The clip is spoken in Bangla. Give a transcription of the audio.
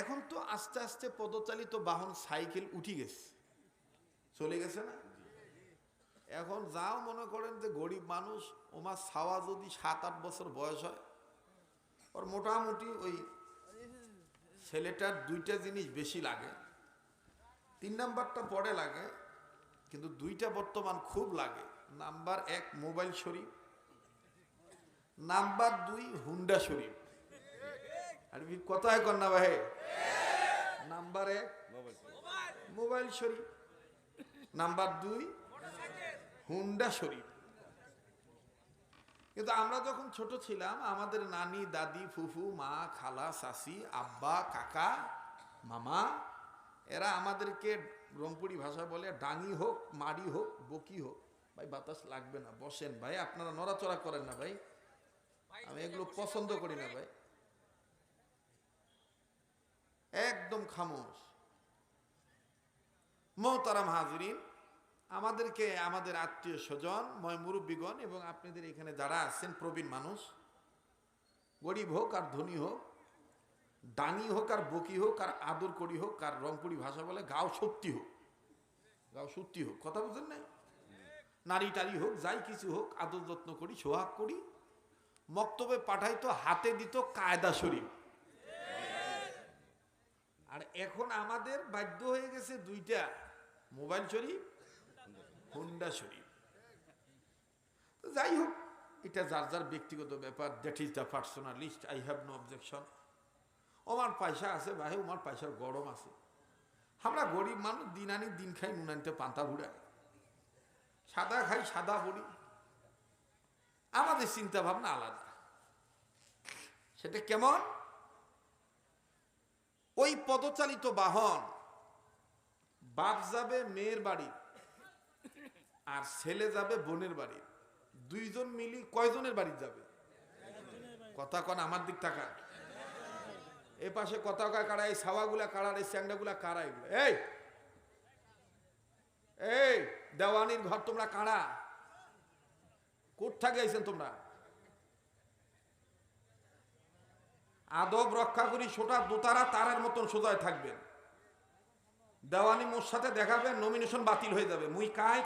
এখন তো আস্তে আস্তে পদচালিত বাহন সাইকেল উঠি গেছে। চলে গেছে না? এখন যাও মনে করেন যে গরিব মানুষ ওমার ছাওয়া যদি সাত আট বছর বয়স হয়, ওর মোটামুটি ওই ছেলেটার দুইটা জিনিস বেশি লাগে। তিন নাম্বারটা পরে লাগে, কিন্তু দুইটা বর্তমান খুব লাগে। নাম্বার এক, মোবাইল শরীফ। নাম্বার দুই, হুন্ডা শরীফ। আর কোথায় কন্যা ভাই নাম্বার মোবাইল শরীফ। নাম্বার দুই, হুন্ডা শরীফ। কিন্তু আমরা যখন ছোট ছিলাম, আমাদের নানি, দাদি, ফুফু, মা, খালা শাসি আব্বা, কাকা, মামা, এরা আমাদেরকে রংপুরি ভাষা বলে, ডাঙি হোক মারি হোক, বকি হোক। ভাই, বাতাস লাগবে না, বসেন। ভাই, আপনারা নড়াচড়া করেন না, ভাই। আমি এগুলো পছন্দ করি না, ভাই। খামোশ। মহতারাম হাজরিন, আমাদেরকে আমাদের আত্মীয় স্বজন ময় মুরব্বীগণ এবং আপনাদের এখানে যারা আছেন প্রবীণ মানুষ, গরিব হোক আর ধনী হোক ডাঙি হোক আর বকি হোক আর আদর করি হোক, আর রংপুরি ভাষা বলে গাও সত্যি হোক, গাও সত্যি হোক, কথা বুঝেন নাই? নারী টারি হোক, যাই কিছু হোক, আদর যত্ন করি, সোহাগ করি, মক্তবে পাঠাই তো হাতে দিত কায়দা শরীফ। আর এখন আমাদের বাধ্য হয়ে গেছে দুইটা, মোবাইল শরীফ, হুন্ডা শরীফ। তো যাই হোক, এটা যার যার ব্যক্তিগত ব্যাপার that is the personal list I have no objection ওমার পয়সা আছে ভাই আমার পয়সার গরম আছে। আমরা গরিব মানুষ, দিন আনি, দিন খাই, নুন আনতে পান্তা বুড়ায় সাদা খাই, সাদা পড়ি আমাদের চিন্তা ভাবনা আলাদা। সেটা কেমন? ওই পদচালিত বাহন, বাপ যাবে মেয়ের বাড়ি আর ছেলে যাবে বোনের বাড়ি। দুইজন মিলি কয়জনের বাড়ি যাবে? কথা কন, আমার দিক টাকা এ পাশে কথা কয় কারা, এই সাওয়াগুলা কারার এই স্যাংডাগুলা কারা এগুলো? এই এই, দেওয়ানির ঘর তোমরা কারা? কোথ থেকে আইছেন তোমরা? আদব রক্ষা করি, সোটা দোতারা তারের মতন সোজায় থাকবেন। দেওয়ানি মোর সাথে দেখাবেন নমিনেশন বাতিল হয়ে যাবে। মুই কাই